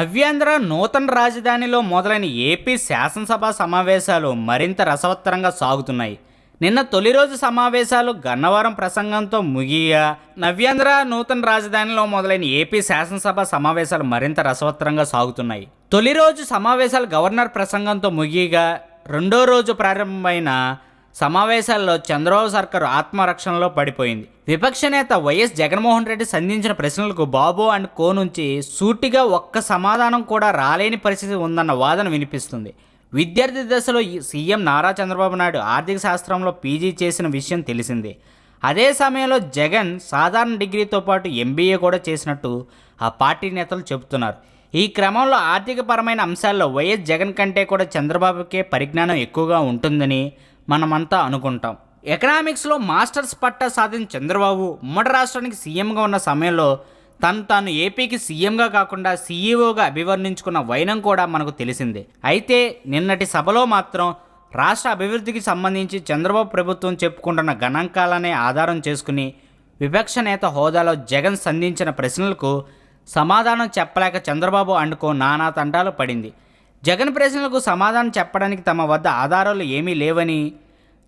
నవ్యాంధ్ర నూతన రాజధానిలో మొదలైన ఏపీ శాసనసభ సమావేశాలు మరింత రసవత్తరంగా సాగుతున్నాయి. నిన్న తొలి రోజు సమావేశాలు గన్నవరం ప్రసంగంతో ముగియగా నవ్యాంధ్ర నూతన రాజధానిలో మొదలైన ఏపీ శాసనసభ సమావేశాలు మరింత రసవత్తరంగా సాగుతున్నాయి. తొలి రోజు సమావేశాలు గవర్నర్ ప్రసంగంతో ముగియగా రెండో రోజు ప్రారంభమైన సమావేశాల్లో చంద్రబాబు సర్కారు ఆత్మరక్షణలో పడిపోయింది. విపక్ష నేత వైఎస్ జగన్మోహన్ రెడ్డి సంధించిన ప్రశ్నలకు బాబు అండ్ కో నుంచి సూటిగా ఒక్క సమాధానం కూడా రాలేని పరిస్థితి ఉందన్న వాదన వినిపిస్తుంది. విద్యార్థి దశలో సీఎం నారా చంద్రబాబు నాయుడు ఆర్థిక శాస్త్రంలో పీజీ చేసిన విషయం తెలిసిందే. అదే సమయంలో జగన్ సాధారణ డిగ్రీతో పాటు ఎంబీఏ కూడా చేసినట్టు ఆ పార్టీ నేతలు చెబుతున్నారు. ఈ క్రమంలో ఆర్థికపరమైన అంశాల్లో వైఎస్ జగన్ కంటే కూడా చంద్రబాబుకే పరిజ్ఞానం ఎక్కువగా ఉంటుందని మనమంతా అనుకుంటాం. ఎకనామిక్స్లో మాస్టర్స్ పట్టా సాధించిన చంద్రబాబు ఉమ్మడి రాష్ట్రానికి సీఎంగా ఉన్న సమయంలో తను తాను ఏపీకి సీఎంగా కాకుండా సీఈఓగా అభివర్ణించుకున్న వైనం కూడా మనకు తెలిసిందే. అయితే నిన్నటి సభలో మాత్రం రాష్ట్ర అభివృద్ధికి సంబంధించి చంద్రబాబు ప్రభుత్వం చెప్పుకుంటున్న గణాంకాలనే ఆధారం చేసుకుని విపక్ష నేత హోదాలో జగన్ సంధించిన ప్రశ్నలకు సమాధానం చెప్పలేక చంద్రబాబు అండుకో నానా తంటాలు పడింది. జగన్ ప్రశ్నలకు సమాధానం చెప్పడానికి తమ వద్ద ఆధారాలు ఏమీ లేవని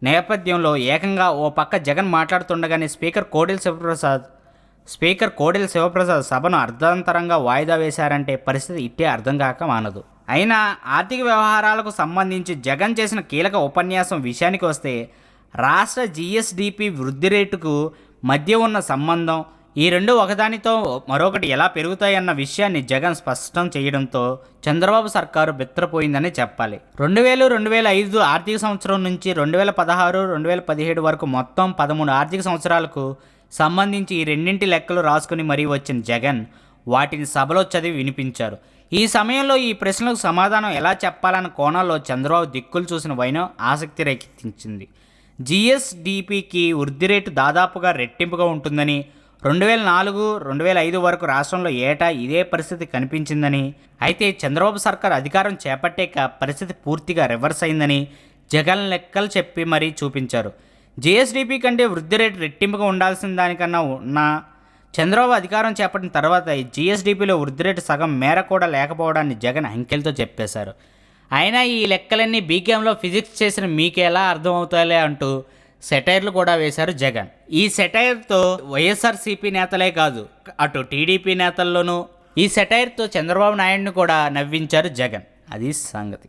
నేపథ్యంలో ఏకంగా ఓ పక్క జగన్ మాట్లాడుతుండగానే స్పీకర్ కోడెల శివప్రసాద్ స్పీకర్ కోడెల శివప్రసాద్ సభను అర్ధాంతరంగా వాయిదా వేశారంటే పరిస్థితి ఇట్టే అర్థం కాక మానదు. అయినా ఆర్థిక వ్యవహారాలకు సంబంధించి జగన్ చేసిన కీలక ఉపన్యాసం విషయానికి వస్తే రాష్ట్ర జీఎస్డిపి వృద్ధి రేటుకు మధ్య ఉన్న సంబంధం ఈ రెండు ఒకదానితో మరొకటి ఎలా పెరుగుతాయన్న విషయాన్ని జగన్ స్పష్టం చేయడంతో చంద్రబాబు సర్కారు బెత్తరపోయిందని చెప్పాలి. రెండు వేలు రెండు వేల ఐదు ఆర్థిక సంవత్సరం నుంచి రెండు వేల పదహారు రెండు వేల పదిహేడు వరకు మొత్తం పదమూడు ఆర్థిక సంవత్సరాలకు సంబంధించి ఈ రెండింటి లెక్కలు రాసుకుని మరీ వచ్చిన జగన్ వాటిని సభలో చదివి వినిపించారు. ఈ సమయంలో ఈ ప్రశ్నలకు సమాధానం ఎలా చెప్పాలన్న కోణంలో చంద్రబాబు దిక్కులు చూసిన వైనం ఆసక్తి రేకెత్తించింది. జిఎస్డిపికి వృద్ధి రేటు దాదాపుగా రెట్టింపుగా ఉంటుందని రెండు వేల నాలుగు రెండు వేల ఐదు వరకు రాష్ట్రంలో ఏటా ఇదే పరిస్థితి కనిపించిందని అయితే చంద్రబాబు సర్కార్ అధికారం చేపట్టాక పరిస్థితి పూర్తిగా రివర్స్ అయిందని జగన్ లెక్కలు చెప్పి మరీ చూపించారు. జిఎస్డిపి కంటే వృద్ధి రేటు రెట్టింపుగా ఉండాల్సిన దానికన్నా ఉన్న చంద్రబాబు అధికారం చేపట్టిన తర్వాత ఈ జిఎస్డిపిలో వృద్ధి రేటు సగం మేర కూడా లేకపోవడాన్ని జగన్ అంకెలతో చెప్పేశారు. అయినా ఈ లెక్కలన్నీ బీకేఎంలో ఫిజిక్స్ చేసిన మీకెలా అర్థమవుతాయిలే అంటూ సెటైర్లు కూడా వేశారు జగన్. ఈ సెటైర్తో వైఎస్ఆర్సీపీ నేతలే కాదు అటు టీడీపీ నేతల్లోనూ ఈ సెటైర్తో చంద్రబాబు నాయుడిని కూడా నవ్వించారు జగన్. అది సంగతి.